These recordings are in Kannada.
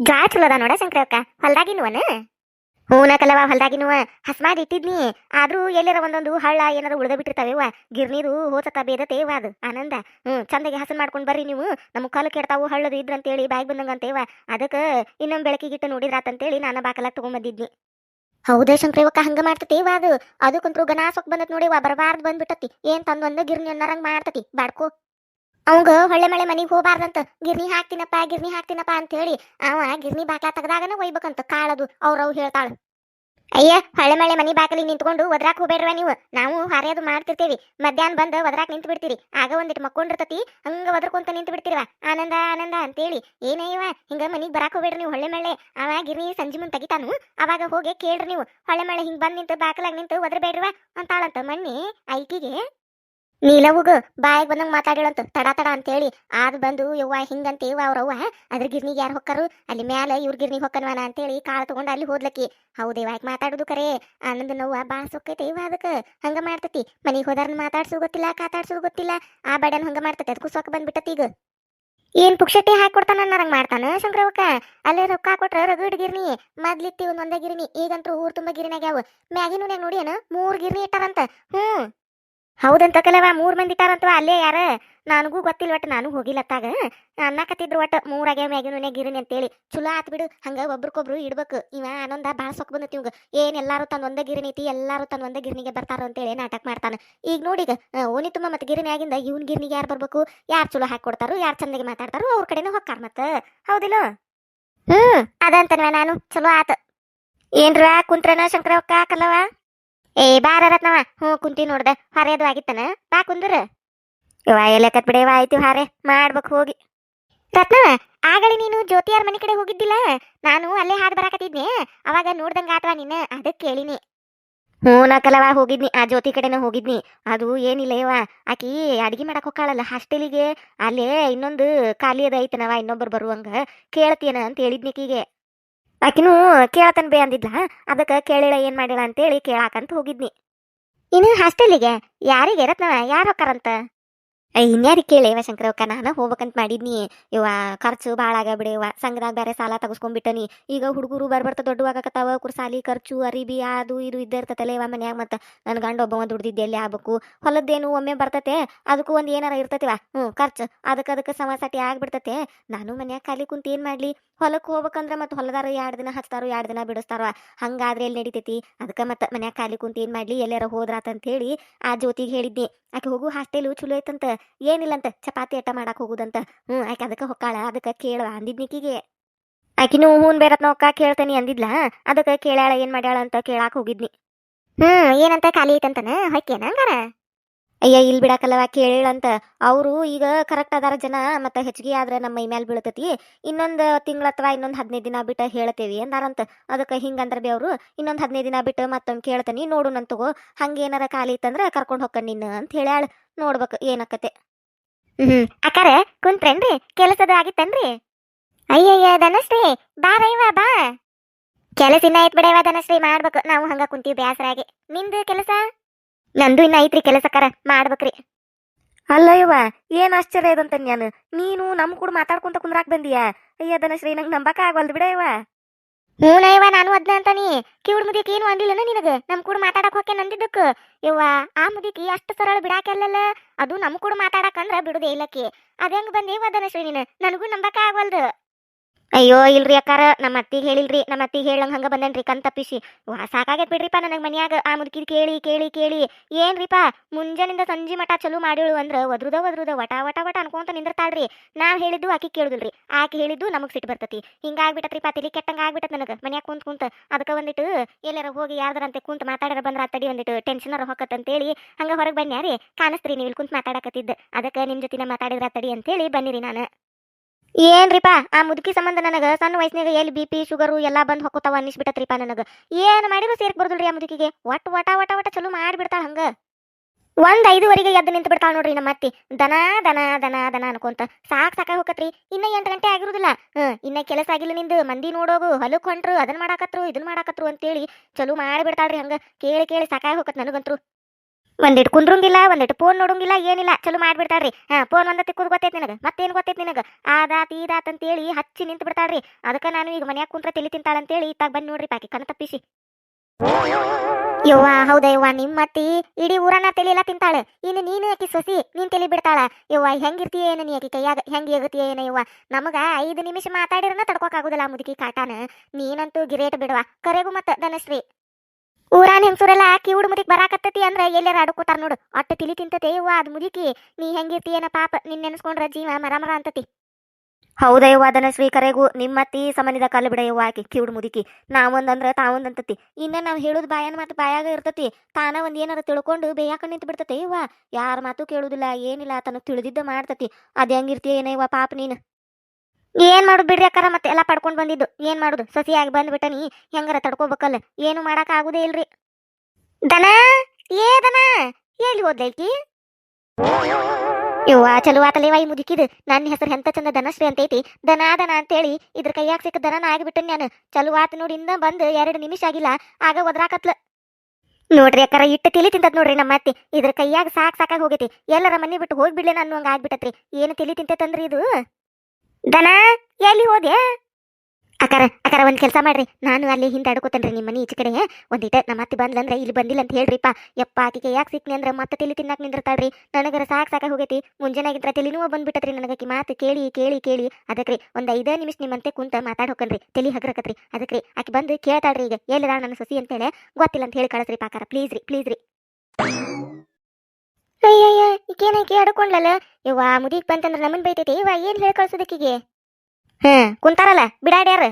ಜಾ ಚಲೋ ನೋಡ ಶಂಕರಕ್ಕ ಹೊಲ್ದಾಗಿನ್ವನ ಹೂನ ಕಲವ ಹೊಲ್ದಾಗಿನ್ವ ಹಸ್ಮಾದ್ ಇಟ್ಟಿದ್ನಿ. ಆದ್ರೂ ಎಲ್ಲರ ಒಂದೊಂದು ಹಳ್ಳ ಏನಾರ ಉಳ್ದ ಬಿಟ್ಟಿರ್ತಾವೆವ ಗಿರ್ನೀರು, ಹೋಸತ ಬೇದತೇವ ಅದು. ಆನಂದ. ಹ್ಮ್, ಚಂದಗೆ ಹಸನ್ ಮಾಡ್ಕೊಂಡ್ ಬರ್ರಿ ನೀವು. ನಮ್ಮ ಕಾಲು ಕೆಡ್ತಾವು, ಹಳ್ಳದು ಇದ್ರಂತೇಳಿ, ಬ್ಯಾಗ್ ಬಂದಂಗ ಅಂತೇವ. ಅದಕ್ಕೆ ಇನ್ನೊಮ್ಮೆ ಬೆಳಕಿಗಿಟ್ಟು ನೋಡಿದ್ರಾತಂತೇಳಿ ನಾನು ಬಾಕಲ ತಗೊಂಬಂದಿದ್ನಿ. ಹೌದೇ ಶಂಕ್ರೇವಕ್ಕ ಹಂಗ ಮಾಡ್ತತೇವ ಅದು. ಅದಕ್ಕಂತ್ರು ಗನಾಸಕ್ಕೆ ಸೊಕ್ ಬಂದತ್ ನೋಡಿವ ಬರಬಾರ್ದು ಬಂದ್ಬಿಟ್ಟತಿ. ಏನ್ ತಂದೊಂದು ಗಿರ್ನಿ ಅನ್ನರಂಗ್ ಮಾಡ್ತತಿ. ಬಾಡ್ಕೋ. ಅವಂಗ ಹೊಳ್ಳೆ ಮಳೆ ಮನೆಗೆ ಹೋಗಬಾರ್ದಂತ ಗಿರ್ನಿ ಹಾಕ್ತೀನಪ್ಪ ಗಿರ್ನಿ ಹಾಕ್ತೀನಪ್ಪ ಅಂತ ಹೇಳಿ ಅವ ಗಿರ್ನಿ ಬಾಕ್ಲಾ ತೆಗ್ದಾಗನ ಒಯ್ಬೇಕಂತ ಕಾಳದು ಅವ್ರವ್ ಹೇಳ್ತಾಳ. ಅಯ್ಯ ಹೊಳೆ ಮಳೆ ಮನಿ ಬಾಕಲಿ ನಿಂತ್ಕೊಂಡು ಒದ್ರಾಕ್ ಹೋಗ್ಬೇಡ್ರ ನೀವು. ನಾವು ಹಾರ್ಯಾದು ಮಾಡ್ತಿರ್ತೀವಿ. ಮಧ್ಯಾಹ್ನ ಬಂದು ಒದ್ರಾಕ್ ನಿಂತು ಬಿಡ್ತೀರಿ. ಆಗ ಒಂದಿಟ್ಟು ಮಕ್ಕೊಂಡಿರ್ತತಿ, ಹಂಗ ಒದ್ರಕೊಂತ ನಿಂತು ಬಿಡ್ತಿರ್ವ. ಆನಂದ ಆನಂದ ಅಂತೇಳಿ ಏನೇವ ಹಿಂಗ ಮನಿಗ್ ಬರಾಕ್ ಹೋಗ್ಬೇಡ್ರಿ ನೀವು ಹೊಳ್ಳೆ ಮಳೆ ಅವ ಗಿರ್ನಿ ಸಂಜೆ ಮುಂದೆ ತೆಗಿತಾನು. ಅವಾಗ ಹೋಗಿ ಕೇಳ್ರಿ ನೀವು. ಹೊಳೆ ಮಳೆ ಹಿಂಗ್ ಬಂದ್ ನಿಂತು, ಬಾಕಲಾಗ ನಿಂತು ಒದ್ರಬೇಡ್ರವ ಅಂತಾಳಂತ ಮಣ್ಣಿ, ಐಕಿಗೆ ನೀಲವುಗ ಬಾಯಿಗೆ ಬಂದಂಗ ಮಾತಾಡಿಳಂತ ತಡ ತಡ ಅಂತೇಳಿ ಆದ್ ಬಂದು ಯವ್ವ ಹಿಂಗಂತೇವ ಅವ್ರವ್ವ ಅದ್ರ ಗಿರ್ನಿಗೆ ಯಾರು ಹೊಕ್ಕರು? ಅಲ್ಲಿ ಮ್ಯಾಲ ಇವ್ರ ಗಿರ್ನಿಗೆ ಹೊಕ್ಕನ್ವಾನ ಅಂತೇಳಿ ಕಾಳು ತಗೊಂಡು ಅಲ್ಲಿ ಹೋದ್ಲಕ್ಕಿ. ಹೌದೇವ ಯಾಕೆ ಮಾತಾಡುದು ಕರೆ? ಅನ್ನದ ನೋವ ಬಾ ಸೊಕ್ಕೈತೆ ಇವ ಅದಕ್ಕೆ. ಹಂಗ ಮಾಡ್ತತಿ. ಮನಿಗೆ ಹೋದಾರ ಮಾತಾಡ್ಸೋದು ಗೊತ್ತಿಲ್ಲ ಕಾತಾಡ್ಸೋದು ಗೊತ್ತಿಲ್ಲ. ಆ ಬಡನ್ ಹಂಗ ಮಾಡ್ತತಿ ಅದಕ್ಕೂ ಸೊಕ್ಕ ಬಂದ್ಬಿಟ್ಟತಿ ಈಗ. ಏನ್ ಪುಕ್ಷಟಿ ಹಾಕೊಡ್ತಾನ ಅನ್ನರಂಗ್ ಮಾಡ್ತಾನ ಶಂಕರವಕ್ಕ? ಅಲ್ಲೇ ರೊಕ್ಕ ಕೊಟ್ರ ರಗಡ್ ಗಿರ್ನಿ, ಮದ್ಲಿತ್ತಿ ಒಂದೊಂದೇ ಒಂದೇ ಗಿರ್ನಿ ಈಗಂತೂ ಊರ್ ತುಂಬಾ ಗಿರ್ನಾಗ್ಯಾವ ಮ್ಯಾಗಿನ ನೋಡಿ ಮೂರ್ ಗಿರ್ನಿ ಇಟ್ಟಾರಂತ ಹ್ಮ್. ಹೌದಂತ ಕಲವ ಮೂರ್ ಮಂದಿ ಇಟ್ಟಾರಂತವ ಅಲ್ಲೇ ಯಾರ? ನನಗೂ ಗೊತ್ತಿಲ್ಲ ಒಟ್ಟು ನಾನು ಹೋಗಿಲ್ಲತ್ತಾಗ ಅನ್ನಕತ್ತಿದ್ರು ಒಟ್ಟು ಮೂರಾಗೆ ಮ್ಯಾಗಿನ ಗಿರಿನಿ ಅಂತೇಳಿ. ಚಲೋ ಆತ್ ಬಿಡು ಹಂಗ ಒಬ್ರಿಗೊಬ್ರು ಇಡ್ಬೇಕು. ಇವ ಆನಂದ ಭಾಳ ಸೊಕ್ ಬಂದತಿ ಇವಂಗ. ಏನ್ ಎಲ್ಲಾರು ತನ್ನ ಒಂದೇ ಗಿರಿನಿ ಐತಿ ಎಲ್ಲಾರು ತನ್ನ ಒಂದೇ ಗಿರಿನಿಗೆ ಬರ್ತಾರ ಅಂತೇಳಿ ನಾಟಕ ಮಾಡ್ತಾನ. ಈಗ ನೋಡಿಗ ಓನಿ ತುಂಬ ಮತ್ತೆ ಗಿರಿನಿ ಆಗಿಂದ ಇವನ್ ಗಿರಿನಿಗೆ ಯಾರು ಬರ್ಬೇಕು? ಯಾರು ಚಲೋ ಹಾಕೊಡ್ತಾರೋ ಯಾರು ಚಂದಗೆ ಮಾತಾಡ್ತಾರೋ ಅವ್ರ ಕಡೆನೂ ಹೊಕ್ಕಾರ ಮತ್ತ ಹೌದಿಲ್ಲ? ಹ್ಮ್. ಅದಂತನ್ವ ನಾನು ಚಲೋ ಆತ. ಏನ್ರ ಕುಂತ್ರನ ಶಂಕರವಕ್ಕ ಕಲ್ಲವ ಏ ಬಾರ ರತ್ನವ, ಹ್ಞೂ ಕುಂತಿ ನೋಡ್ದೆ, ಹರೆಯದು ಆಗಿತ್ತನ, ಬಾ ಕುಂದ್ರ. ಇವ ಬಿಡೆ ಬಿಡೇವ ಆಯ್ತು ಹಾರೆ, ಮಾಡ್ಬೇಕು ಹೋಗಿ. ರತ್ನವ, ಆಗಲಿ ನೀನು, ಜ್ಯೋತಿಯಾರ ಮನೆ ಕಡೆ ಹೋಗಿದ್ದಿಲ್ಲ? ನಾನು ಅಲ್ಲೇ ಹಾಡ್ ಬರಾಕತ್ತಿದ್ನಿ, ಅವಾಗ ನೋಡ್ದಂಗ ಆತವ ನಿನ್ನ ಅದಕ್ಕೆ ಕೇಳಿನಿ. ಹ್ಞೂ ನಾ ಕಲವ ಹೋಗಿದ್ನಿ, ಆ ಜ್ಯೋತಿ ಕಡೆನ ಹೋಗಿದ್ನಿ. ಅದು ಏನಿಲ್ಲ ಇವ ಆಕಿ ಅಡಿಗೆ ಮಾಡಕ್ ಹೋಗ್ಕಾಳಲ್ಲ ಹಾಸ್ಟೆಲಿಗೆ, ಅಲ್ಲೇ ಇನ್ನೊಂದು ಖಾಲಿ ಅದ ಐತನವ, ಇನ್ನೊಬ್ಬರು ಬರುವಂಗ ಕೇಳ್ತೀನ ಅಂತ ಹೇಳಿದ್ನಿಕೀಗೆ ಆಕಿನೂ ಕೇಳತನ್ ಬೇ ಅಂದಿದ್ಲ? ಅದಕ್ಕೆ ಕೇಳಿಲ್ಲ ಏನ್ ಮಾಡಿಲ್ಲ ಅಂತೇಳಿ ಕೇಳಾಕಂತ ಹೋಗಿದ್ನಿ. ಇನ್ನು ಹಾಸ್ಟೆಲಿಗೆ? ಯಾರಿಗೆ? ರತ್ನವ? ಯಾರು ಹೊಕ್ಕಾರಂತ? ಇನ್ಯಾರಿಗೆ ಕೇಳಿ ಇವ ಶಂಕರವಕ್ಕ ನಾನು ಹೋಗ್ಬೇಕಂತ ಮಾಡಿದ್ನಿ. ಇವ ಖರ್ಚು ಭಾಳ ಆಗಬಿಡಿ ಇವ ಸಂಘದಾಗ ಬೇರೆ ಸಾಲ ತಗಸ್ಕೊಂಡ್ಬಿಟ್ಟನಿ ಈಗ ಹುಡುಗರು ಬರ್ಬರ್ತ ದೊಡ್ಡವಾಗಕತ್ತಾವ ಕುರ್ ಸಾಲಿ ಖರ್ಚು, ಅರಿಬಿ, ಅದು ಇದು ಇದ್ದೇ ಇರ್ತತಲ್ಲ ಇವ ಮನ್ಯಾಗ, ಮತ್ತು ನನ್ನ ಗಂಡ ಒಬ್ಬವ ದುಡ್ದಿದ್ದೆ ಎಲ್ಲಿ ಆಗ್ಬೇಕು? ಹೊಲದ್ದೇನು ಒಮ್ಮೆ ಬರ್ತತೆ, ಅದಕ್ಕೂ ಒಂದು ಏನಾರ ಇರ್ತತಿವ? ಹ್ಞೂ ಖರ್ಚು ಅದಕ್ಕೆ ಅದಕ್ಕೆ ಸಮಸಾಟಿ ಆಗ್ಬಿಡ್ತತೆ. ನಾನು ಮನ್ಯಾಗ ಖಾಲಿ ಕುಂತ ಏನು ಮಾಡ್ಲಿ? ಹೊಲಕ್ಕೆ ಹೋಗ್ಬೇಕಂದ್ರೆ ಮತ್ತು ಹೊಲದಾರ ಎರಡು ದಿನ ಹಚ್ತಾರೋ ಎರಡು ದಿನ ಬಿಡಿಸ್ತಾರೋ, ಹಂಗಾದ್ರೆ ಎಲ್ಲಿ ನಡಿತೈತಿ? ಅದಕ್ಕೆ ಮತ್ತೆ ಮನ್ಯಾಗ ಖಾಲಿ ಕುಂತ ಏನು ಮಾಡ್ಲಿ? ಎಲ್ಲಾರ ಹೋದ್ರಾತಂತ ಹೇಳಿ ಆ ಜ್ಯೋತಿಗೆ ಹೇಳಿದ್ನಿ. ಆಕೆ ಹೋಗು, ಹಾಸ್ಟೆಲು ಚಲೋ ಐತಂತ. ಏನಿಲ್ಲಂತ, ಚಪಾತಿ ಅಟ್ಟ ಮಾಡಕ್ ಹೋಗುದಂತ. ಹ್ಞೂ ಆಕೆ ಅದಕ್ಕೆ ಹೊಕ್ಕಾಳ, ಅದಕ್ಕೆ ಕೇಳುವ ಅಂದಿದ್ನಿಕಿಗೆ ಆಕಿನೂ ಹೂನ್ ಬೇರತ್ ನೋಕ್ಕ ಕೇಳ್ತೇನಿ ಅಂದಿದ್ಲ? ಅದಕ್ಕೆ ಕೇಳ್ಯಾಳ, ಏನ್ ಮಾಡ್ಯಾಳ ಅಂತ ಕೇಳಾಕ್ ಹೋಗಿದ್ನಿ. ಹ್ಮ್, ಏನಂತ ಖಾಲಿ ಐತಂತನ? ಹೊಕ್ಕೇನ ಹಂಗಾರ? ಅಯ್ಯ ಇಲ್ಲಿ ಬಿಡಾಕಲ್ಲವ ಕೇಳಂತ ಅವರು ಈಗ ಕರೆಕ್ಟ್ ಅದಾರ ಜನ, ಮತ್ತೆ ಹೆಚ್ಚಿಗೆ ಆದ್ರೆ ನಮ್ಮ ಮೈ ಮೇಲೆ ಬೀಳ್ತತಿ. ಇನ್ನೊಂದು ತಿಂಗಳ ಅಥವಾ ಇನ್ನೊಂದು ಹದಿನೈದು ದಿನ ಬಿಟ್ಟು ಹೇಳ್ತೇವಿ ಅಂದಾರಂತ. ಅದಕ್ಕೆ ಹಿಂಗಂದ್ರೆ ಬಿ ಅವರು, ಇನ್ನೊಂದು ಹದಿನೈದು ದಿನ ಬಿಟ್ಟು ಮತ್ತೊಮ್ಮೆ ಕೇಳ್ತೀನಿ, ನೋಡು ನನ್ ತಗೋ. ಏನಾರ ಖಾಲಿ ಇತ್ತಂದ್ರೆ ಕರ್ಕೊಂಡು ಹೋಗ್ಕ ನಿನ್ನ ಅಂತ ಹೇಳ್ಯಾಳ. ನೋಡ್ಬೇಕು ಏನಕ್ಕತೆ ಹ್ಮ್ ಅಕ್ಕಾರ, ಕುಂತ್ರೇನ್ರಿ? ಕೆಲಸದ ಆಗಿತ್ತೇನ್ರಿ? ಅಯ್ಯಯ್ಯ, ಧನಶ್ರೀ, ಬಾ ರೈವ, ಬಾ. ಕೆಲಸ ಇನ್ನ ಐತ್ ಬಿಡವ ಧನಶ್ರೀ, ಮಾಡ್ಬೇಕು. ನಾವು ಹಂಗ ಕುಂತೀವಿ ಬ್ಯಾಸರಾಗಿ. ನಿಂದು ಕೆಲಸ? ನಂದು ಇನ್ನ ಐತ್ರಿ ಕೆಲಸಕ್ಕಾರ ಮಾಡ್ಬೇಕ್ರಿ. ಅಲ್ಲ ಯವ್ವ ಏನ್ ಆಶ್ಚರ್ಯ ಇದಂತ ನಾನು? ನೀನು ನಮ್ ಕೂಡ ಮಾತಾಡ್ಕೊಂತ ಕುಂದ್ರಾಕ್ ಬಂದಿಯಾ? ಅಯ್ಯ ಧನಶ್ರೀ ನಂಗೆ ನಂಬಕ ಆಗವಲ್ದು ಬಿಡ ಯವ್ವ. ಹ್ಞೂನಯ್ಯವ ನಾನು ಅದ್ನ ಅಂತಾನಿ. ಕಿವಿಡ್ ಮುದಿಕ್ ಏನು ಅಂದಿಲ್ಲನ ನಿನಗ? ನಮ್ ಕೂಡ ಮಾತಾಡಕ್ ಹೋಕೆ ನಂದಿದ್ದಕ್ಕ ಯವ್ವ ಆ ಮುದಿಕಿ ಅಷ್ಟು ಸರಳ ಬಿಡಾಕಲ್ಲಲ್ಲ ಅದು ನಮ್ ಕೂಡ ಮಾತಾಡಕ್ ಅಂದ್ರ ಬಿಡುದೇ ಇಲ್ಲಕಿ ಹೆಂಗ್ ಬಂದೇವ ಧನಶ್ರೀ ನೀನು ನನಗೂ ನಂಬಕ ಆಗವಲ್ದು. ಅಯ್ಯೋ, ಇಲ್ರಿ ಅಕ್ಕಾರ, ನಮ್ಮ ಅತ್ತಿಗೆ ಹೇಳಿಲ್ರಿ, ನಮ್ಮ ಅತ್ತಿಗೆ ಹೇಳಂಗ ಹಂಗ ಬಂದೇನ್ರಿ ಕಂತ ತಪ್ಪಿಸಿ. ವಾ ಸಾಕಾಗೈತೆ ಬಿಡ್ರಿಪ್ಪ ನನಗೆ ಮನ್ಯಾಗ, ಆ ಮುದುಕಿ ಕೇಳಿ ಕೇಳಿ ಕೇಳಿ. ಏನ್ರಿಪ್ಪ ಮುಂಜಾನಿಂದ ಸಂಜೆ ಮಠ ಚಲೋ ಮಾಡಿಳು ಅಂದ್ರೆ ಒದ್ರುದ ಒದ್ರುದ, ವಟ ವಟ ವಟ ಅನ್ಕೊಂತ ನಿಂದಿರ್ತಾಳ್ರಿ. ನಾವು ಹೇಳಿದ್ದು ಆಕಿ ಕೇಳುದಿಲ್ರಿ. ಆಕಿ ಹೇಳಿದ್ದು ನಮಗ್ ಸಿಟ್ಟು ಬರ್ತತಿ. ಹಿಂಗಾಗ್ಬಿಟ್ಟತ್ರಿಪ್ಪ ತಲಿ ಕೆಟ್ಟಂಗ ಆಗ್ಬಿಟ್ಟತ್ ನನಗ. ಮನ್ಯಾಗ ಕುಂತ ಕುಂತ ಅದಕ್ಕೆ ಒಂದಿಟ್ಟು ಎಲ್ಲಾರ ಹೋಗಿ ಯಾರ್ದಾರಂತೆ ಕುಂತ ಮಾತಾಡ್ರ ಬಂದ್ರ ತಡಿ ಒಂದಿಟ್ಟು ಟೆನ್ಷನ್ ಹೊಕ್ಕತ್ತಂತೇಳಿ ಹಂಗ ಹೊರಗೆ ಬನ್ಯಾರಿ. ಕಾಣಿಸ್ತ್ರಿ ನೀವು ಇಲ್ಲಿ ಕುಂತ ಮಾತಾಡಕತ್ತಿದ್ದ. ಅದಕ್ಕೆ ನಿಮ್ ಜೊತೆ ಮಾತಾಡಿದ್ರ ತಡಿ ಅಂತೇಳಿ ಬನ್ನಿರಿ ನಾನು. ಏನ್ರಿಪ್ಪ ಆ ಮುದುಕಿ ಸಂಬಂಧ ನನಗ, ಸಣ್ಣ ವಯಸ್ಸಿನಾಗ ಎಲ್ಲಿ ಬಿ ಪಿ ಶುಗರು ಎಲ್ಲಾ ಬಂದ್ ಹೊಕ್ಕೋತಾವ ಅನ್ನಿಸ್ಬಿಟ್ಟತ್ರಿಪ್ಪ ನನಗ. ಏನ್ ಮಾಡಿದ್ರು ಸೇರ್ಕ್ ಬರ್ದಲ್ರಿ ಆ ಮುದುಕಿಗೆ? ಒಟ್ಟು ವಟ ವಟ ವಟ ಚಲೋ ಮಾಡ್ಬಿಡ್ತಾಳ ಹಂಗ. ಒಂದ್ ಐದುವರೆಗೆ ಎದ್ದು ನಿಂತು ಬಿಡ್ತಾಳ ನೋಡ್ರಿ ನಮ್ಮ ಅತ್ತಿ. ದನ ದನ ದನ ದನ ಅನ್ಕೊಂತ. ಸಾಕ್ ಸಾಕ ಹೋಗತ್ರಿ ಇನ್ನ ಎಂಟು ಗಂಟೆ ಆಗಿರುದಿಲ್ಲ. ಇನ್ನ ಕೆಲಸ ಆಗಿಲ್ಲ ನಿಂದು. ಮಂದಿ ನೋಡೋಗು, ಹೊಲಕ್ ಹೊಂಟ್ರು, ಅದನ್ ಮಾಡಾಕತ್ರು, ಇದನ್ ಮಾಡಾಕತ್ರು ಅಂತೇಳಿ ಚಲೋ ಮಾಡಿಬಿಡ್ತಾಳ್ರಿ ಹಂಗ. ಕೇಳಿ ಕೇಳಿ ಸಾಕಾಗಿ ಹೋಗತ್ ನನಗಂತ್ರು. ಒಂದಿಟ್ಟು ಕುಂದ್ರಂಗಿಲ್ಲ ಒಂದಿಟ್ಟು ಫೋನ್ ನೋಡಂಗಿಲ್ಲ, ಏನಿಲ್ಲ, ಚಲೋ ಮಾಡ್ಬಿಡ್ತಾರ್ರಿ ಹಾ ಫೋನ್ ಒಂದತ್ತಿ ಕೂದ್ ಗೊತ್ತೈತಿ ನಿನಗೆ. ಮತ್ತೇನು ಗೊತ್ತೈತಿ ನಿನಗೆ? ಆದಾತ್ ಈದಾತ್ ಅಂತೇಳಿ ಹಚ್ಚಿ ನಿಂತು ಬಿಡ್ತಾಳ್ರಿ. ಅದಕ್ಕೆ ನಾನು ಈಗ ಮನ್ಯಾಗ ಕುಂತ್ರ ತಲಿ ತಿಂತಾಳಂತೇಳಿ ಇತ್ತಾಗ ಬಂದು ನೋಡ್ರಿ ಪಾಕಿ ಕಣ ತಪ್ಪಿಸಿ. ಯವ್ವ, ಹೌದಾ ಯವ್ವ, ನಿಮ್ಮ ಅತ್ತಿ ಇಡೀ ಊರನ್ನ ತಲಿ ಎಲ್ಲ ತಿಂತಾಳೆ. ಇನ್ನು ನೀನು ಆಕಿ ಸೊಸಿ, ನೀನ್ ತಲಿ ಬಿಡ್ತಾಳ. ಯವ್ವ, ಹೆಂಗಿರ್ತೀಯ ಏನು ನೀ ಆಕಿ ಕೈಯಾಗ, ಹೆಂಗೆ ಎಗುತ್ತೀಯ ಏನ ಯವ್ವ? ನಮಗ ಐದು ನಿಮಿಷ ಮಾತಾಡಿರನ ತಡ್ಕೋಕ್ ಆಗುದಿಲ್ಲ ಮುದಕಿ ಮುದುಕಿ ಕಾಟಾನ. ನೀನಂತೂ ಗಿರೇಟ್ ಬಿಡವಾ. ಕರೆಗೂ ಮತ್ತೆ, ಧನಶ್ರೀ. ಊರಾನ್ ಹೆಂಗಸೂರೆಲ್ಲ ಕಿವುಡ್ ಮುದಿಕ್ ಬರಾಕತ್ತತಿ ಅಂದ್ರೆ ಎಲ್ಲಾರ ಅಡ್ಕೋತಾರ ನೋಡು. ಅಟ್ಟು ತಿಳಿ ತಿಂತತೆ, ಯವ್ವ ಅದ್ ಮುದುಕಿ. ನೀ ಹೆಂಗಿರ್ತೀಯನ ಪಾಪ, ನಿನ್ ನೆನ್ಸ್ಕೊಂಡ್ರ ಜೀವ ಮರಮರ ಮರ ಅಂತತಿ. ಹೌದಯ್ಯವ್ವ ಧನಶ್ರೀ ಕರೆಗೂ ನಿಮ್ಮತ್ತಿ ಸಮನಿದ ಕಲ್ಲು ಬಿಡಯ್ಯವ್ವ ಆಕಿ ಕಿವುಡ್ ಮುದುಕಿ. ನಾವೊಂದಂದ್ರ ತಾವೊಂದಂತತಿ ಇನ್ನ ನಾವ್ ಹೇಳುದ್ ಬಾಯನ್ ಮಾತು ಬಾಯಾಗ ಇರ್ತತಿ. ತಾನ ಒಂದ್ ಏನಾರ ತಿಳ್ಕೊಂಡು ಬೇಯಾಕ ನಿಂತು ಬಿಡ್ತತೆ ಇವ್ವ ಯಾರ ಮಾತು ಕೇಳುದಿಲ್ಲ, ಏನಿಲ್ಲ ತನಗ್ ತಿಳಿದಿದ್ದ ಮಾಡ್ತತಿ. ಅದ್ ಹೆಂಗಿರ್ತೀಯ ಏನಯ್ಯವ್ವ ಪಾಪ ನೀನ್. ಏನ್ ಮಾಡುದು ಬಿಡ್ರಿ ಅಕ್ಕಾರ, ಮತ್ತೆ ಎಲ್ಲ ಪಡ್ಕೊಂಡ್ ಬಂದಿದ್ದು. ಏನ್ ಮಾಡುದು? ಸಸಿಯಾಗಿ ಬಂದ್ಬಿಟ್ಟ ನೀ ಹೆಂಗಾರ ತಡ್ಕೋಬೇಕಲ್ಲ? ಏನು ಮಾಡಕ್ ಆಗುದೇ ಇಲ್ರಿ. ದನ? ಏ ದನ? ಎಲ್ಲಿ ಹೋದ್ಲೈಕಿ ಯವ್ವ, ಚಲೋ ಆತಲೇವ ಈ ಮುದುಕಿದ್. ನನ್ನ ಹೆಸರು ಎಂತ ಚಂದ ಧನಶ್ರೀ ಅಂತೈತಿ. ದನ ದನ ಅಂತೇಳಿ ಇದ್ರ ಕೈಯಾಗ ಸಿಕ್ಕ ದನನ ಆಗಿಬಿಟ್ಟನ್ ನಾನು. ಚಲೋ ಆತ ನೋಡಿ ಇಂದ ಬಂದ್ ಎರಡು ನಿಮಿಷ ಆಗಿಲ್ಲ. ಆಗ ಒದ್ರಾಕತ್ಲ. ನೋಡ್ರಿ ಅಕ್ಕಾರ, ಇಟ್ಟು ತಿಳಿ ತಿಂತದ್ ನೋಡ್ರಿ ನಮ್ಮ ಅತ್ತಿ. ಇದ್ರ ಕೈಯಾಗ ಸಾಕ್ ಸಾಕಾಗಿ ಹೋಗೈತಿ. ಎಲ್ಲರ ಮನೆ ಬಿಟ್ಟು ಹೋಗ್ಬಿಡ್ಲೇನ ನಾನು ಹಂಗ ಆಗ್ಬಿಟ್ಟತ್ರಿ. ಏನು ತಿಳಿ ತಿಂತೈತಂದ್ರಿ ಇದು? ದನ, ಎಲ್ಲಿ ಹೋದೆ? ಅಕಾರ ಅಕಾರ ಒಂದ್ ಕೆಲಸ ಮಾಡ್ರಿ. ನಾನು ಅಲ್ಲಿ ಹಿಂದೆ ಅಡ್ಕೋತೇನ್ರಿ ನಿಮ್ಮ ಮನೆ ಈಚೆ ಕಡೆ. ಒಂದಿಟ ನಮ್ಮ ಅತ್ತಿ ಬಂದ್ಲಂದ್ರೆ ಇಲ್ಲಿ ಬಂದಿಲ್ಲ ಅಂತ ಹೇಳ್ರಿಪ್ಪ. ಯಪ್ಪ, ಆಕಿಗೆ ಯಾಕೆ ಸಿಕ್ನಿ ಅಂದ್ರೆ ಮತ್ತೆ ತಿಳಿ ತಿನ್ನಾಕ ನಿಂದಿರ್ತಾಳ್ರಿ. ನನಗರ ಸಾಕ್ ಸಾಕಾಗಿ ಹೋಗೈತಿ. ಮುಂಜಾನಾಗಿದ್ರ ತಲಿನೂ ಬಂದ್ಬಿಟ್ಟತ್ರಿ ನನಗಾಕಿ ಮಾತು ಕೇಳಿ ಕೇಳಿ ಕೇಳಿ. ಅದಕ್ರಿ, ಒಂದ್ ಐದೇ ನಿಮಿಷ ನಿಮ್ಮಂತೆ ಕುಂತ ಮಾತಾಡ್ ಹೋಕನ್ರಿ. ತಲಿ ಹಗ್ರಕತ್ರಿ. ಅದಕ್ರಿ, ಆಕಿ ಬಂದು ಕೇಳ್ತಾಳ್ರಿ ಈಗ. ಎಲ್ಲಿದಾಳ ನನ್ನ ಸಸಿ ಅಂತೇಳಿ. ಗೊತ್ತಿಲ್ಲ ಅಂತ ಹೇಳಿ ಕಳಿಸ್ರಿ ಪಾಕಾರ ಪ್ಲೀಸ್ ರೀ ಪ್ಲೀಸ್ ರೀ ಅಯ್ಯಯ್ಯ ಈಕೇನೈಕಿ ಅಡ್ಕೊಂಡ್ಲಲ್ಲ? ಯವ್ವ ಮುದಿಗ್ ಬಂತಂದ್ರ ನಮ್ಮನ್ ಬೈತೈತಿ. ಇವ ಏನ್ ಹೇಳಿ ಕಳ್ಸೋದಕ್ಕಿಗೆ? ಹಾ. ಕುಂತಾರಲ್ಲ ಬಿಡಾಡ್ಯಾರ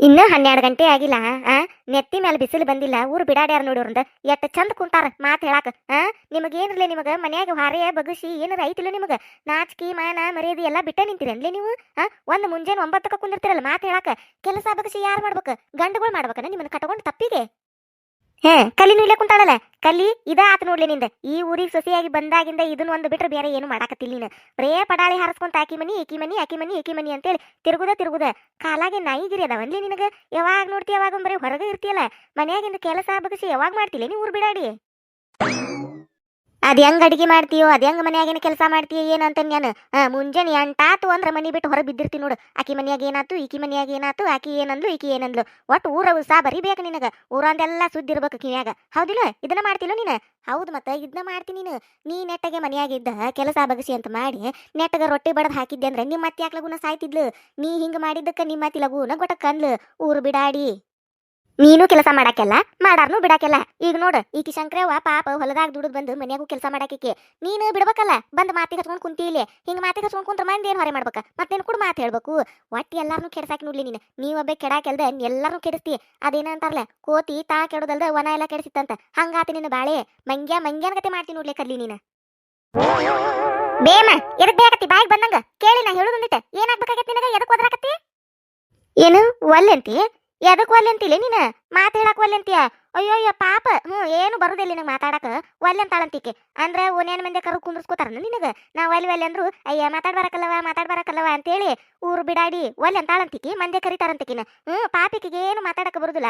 ಇನ್ನ ಹನ್ನೆರಡು ಗಂಟೆ ಆಗಿಲ್ಲ ಆ? ನೆತ್ತಿ ಮೇಲೆ ಬಿಸಿಲು ಬಂದಿಲ್ಲ ಊರು ಬಿಡಾಡ್ಯಾರ ನೋಡಿರಂದ ಎಷ್ಟ ಚಂದ ಕುಂತಾರ ಮಾತ್ ಹೇಳಾಕ ಆ? ನಿಮಗೇನಿರ್ಲಿ ನಿಮಗ? ಮನ್ಯಾಗ ಹಾರೆಯ ಬಗಸಿ ಏನಾರ ಐತಿಲ್ಲ ನಿಮಗ? ನಾಚಿಕೆ ಮಾನ ಮರ್ಯಾದೆ ಎಲ್ಲ ಬಿಟ್ಟ ನಿಂತಿರನ್ಲಿ ನೀವು ಆ? ಒಂದ್ ಮುಂಜಾನೆ ಒಂಬತ್ತಕ್ಕ ಕುಂದಿರ್ತಿರಲ್ಲ ಮಾತ್ ಹೇಳಾಕ? ಕೆಲಸ ಬಗಸಿ ಯಾರು ಮಾಡ್ಬೇಕು? ಗಂಡುಗಳು ಮಾಡ್ಬೇಕನ ನಿಮ್ಮನ್ನ ಕಟ್ಕೊಂಡು ತಪ್ಪಿಗೆ? ಹೇ ಕಲ್ಲಿನೂ ಇಲ್ಲೇ ಕುಂತಾಳಲ್ಲ? ಕಲ್ಲಿ, ಇದ ಆತ ನೋಡ್ಲಿ ನಿಂದ. ಈ ಊರಿಗೆ ಸೊಸೆಯಾಗಿ ಬಂದಾಗಿಂದ ಇದನ್ನ ಒಂದು ಬಿಟ್ರೆ ಬೇರೆ ಏನು ಮಾಡಾಕತ್ತಿಲ್ಲ ನೀನು. ಬರೇ ಪಡಾಳಿ ಹಾರಿಸ್ಕೊಂತ ಆಕಿ ಮನಿ, ಈಕಿ ಮನಿ, ಆಕಿ ಮನಿ, ಈಕಿ ಮನಿ ಅಂತೇಳಿ ತಿರುಗುದ ತಿರುಗುದ ಕಾಲಾಗೆ ನಾಯಿಗಿರಿ ಅದಾವನ್ಲಿ ನಿನಗ? ಯಾವಾಗ ನೋಡ್ತಿ, ಯಾವಾಗ ಬರೀ ಹೊರಗೆ ಇರ್ತಿಯಲ್ಲ? ಮನ್ಯಾಗಿಂದ ಕೆಲಸ ಬಗಸಿ ಯಾವಾಗ ಮಾಡ್ತಿಲ್ಲ ನೀ ಊರು ಬಿಡಾಡಿ? ಅದ್ ಹೆಂಗೆ ಅಡಿಗೆ ಮಾಡ್ತೀಯೋ, ಅದು ಹೆಂಗೆ ಮನ್ಯಾಗಿನ ಕೆಲಸ ಮಾಡ್ತೀಯ ಏನಂತ ನಾನು ಮುಂಜಾನೆ ಎಂಟಾತು ಅಂದ್ರೆ ಮನೆ ಬಿಟ್ಟು ಹೊರ ಬಿದ್ದಿರ್ತೀನಿ ನೋಡು. ಆಕಿ ಮನ್ಯಾಗ ಏನಾತು, ಈಕಿ ಮನ್ಯಾಗ ಏನಾತು, ಆಕಿ ಏನಂದ್ಲು, ಈಕಿ ಏನಂದ್ಲು. ಒಟ್ಟು ಊರ ಉತ್ಸಾಹ ಬರಿಬೇಕು ನಿನಗೆ. ಊರಂದೆಲ್ಲ ಸುದ್ದಿರ್ಬೇಕು ಇರ್ಬೇಕು ಹೌದಿಲ್ಲ? ಇದನ್ನ ಮಾಡ್ತಿಲ್ಲ ನೀನು? ಹೌದು ಮತ್ತೆ ಇದನ್ನ ಮಾಡ್ತೀನಿ ನೀನು. ನೀ ನೆಟ್ಟಗೆ ಮನೆಯಾಗಿದ್ದ ಕೆಲಸ ಬಗಸಿ ಅಂತ ಮಾಡಿ, ನೆಟ್ಟಗ ರೊಟ್ಟಿ ಬಡದು ಹಾಕಿದ್ದೆ ಅಂದ್ರೆ ನಿಮ್ಮ ಮತ್ತೆ ಯಾಕೆ ಲಗುನ ಸಾಯ್ತಿದ್ಲು. ನೀ ಹಿಂಗ ಮಾಡಿದ್ದಕ್ಕ ನಿಮ್ಮ ಅತ್ತಿ ಲಗುನ ಗೊಟ್ಟ ಅಂದ್ಲು ಊರು ಬಿಡಾಡಿ. ನೀನು ಕೆಲಸ ಮಾಡಾಕೆಲ್ಲ ಮಾಡಾರ್ನು ಬಿಡಾಕೆಲ್ಲ ಈಗ ನೋಡು ಈ ಶಂಕ್ರವ್ವ ಪಾಪ ಹೊಲದಾಗ ದುಡಿದ್ ಬಂದು ಮನ್ಯಾಗೂ ಕೆಲಸ ಮಾಡಾಕಿಕೆ. ನೀನು ಬಿಡ್ಬೇಕಲ್ಲ, ಬಂದ್ ಮಾತಿ ಹಚ್ಕೊಂಡು ಕುಂತಿ ಇಲ್ಲಿ. ಹಿಂಗ ಮಾತಿ ಹಚ್ಕೊಂಡು ಕುಂತ್ರ ಮಂದಿ ಏನ್ ಹೊರೆ ಮಾಡ್ಬೇಕ? ಮತ್ತೇನ್ ಕೂಡ ಮಾತು ಹೇಳ್ಬೇಕು? ಒಟ್ಟು ಎಲ್ಲಾರ್ನು ಕೆಡ್ಸಾಕಿ ನೋಡ್ಲಿ ನೀನು. ನೀವೊಬ್ಬೆ ಕೆಡಾಕೆಲ್ದ ಎಲ್ಲಾರ್ನು ಕೆಡಿಸ್ತಿ. ಅದೇನಂತಾರಲ್ಲ ಕೋತಿ, ತಾ ಕೆಡೋದಲ್ದ ವನ ಎಲ್ಲ ಕೆಡಿಸಿತ್ತಂತ. ಹಂಗಾತಿ ನಿನ್ನ ಬಾಳೆ. ಮಂಗ್ಯ, ಮಂಗ್ಯನ ಕತೆ ಮಾಡ್ತೀನಿ ನೋಡ್ಲಿ ಕರ್ಲಿ ನೀನು. ಬೇಮ, ಎದಕ್ ಬೇಕತ್ತಿ ಬಾಯಿಗೆ ಬಂದಂಗ? ಕೇಳಿ ನಾ ಹೇಳುದಂದಿತ್ತ ಏನಾಗ್ಬೇಕಾಗತ್ತೆ ನಿನಗ? ಎದಕ್ ಒದ್ರಾಕತ್ತಿ? ಏನು ಒಲ್ಲೆಂತಿ ಎದಕ್ ಒಲ್ಲೆಂತಿಲ್ಲ ನೀನ? ಮಾತ್ ಹೇಳಕ್ ಒಲ್ಲೆಂತಿಯ? ಅಯ್ಯೋ ಅಯ್ಯೋ, ಪಾಪ. ಹ್ಞೂ, ಏನು ಬರುದಿಲ್ಲ ನಿನಗೆ ಮಾತಾಡಕ. ಒಲ್ಲೆ ಅಂತಾಳಂತಿಕೆ ಅಂದ್ರೆ ಓನೇನ್ ಮಂದಿ ಕರು ಕುಂದ್ರಸ್ಕೋತಾರ ನಿನಗ? ನಾ ಒಲ್ಲಿ ಒಲ್ಲೆ ಅಂದ್ರು, ಅಯ್ಯ ಮಾತಾಡ್ ಬರಕಲ್ಲವ ಮಾತಾಡ್ ಬರಕಲ್ಲವ ಅಂತೇಳಿ ಊರು ಬಿಡಾಡಿ ಒಲ್ಲೆ ಅಂತಾಳಂತಿಕಿ ಮಂದಿ ಕರಿತಾರಂತಿಕಿನ. ಹ್ಞೂ, ಪಾಪಿಕಿಗೆ ಏನು ಮಾತಾಡಕ ಬರುದಿಲ್ಲ.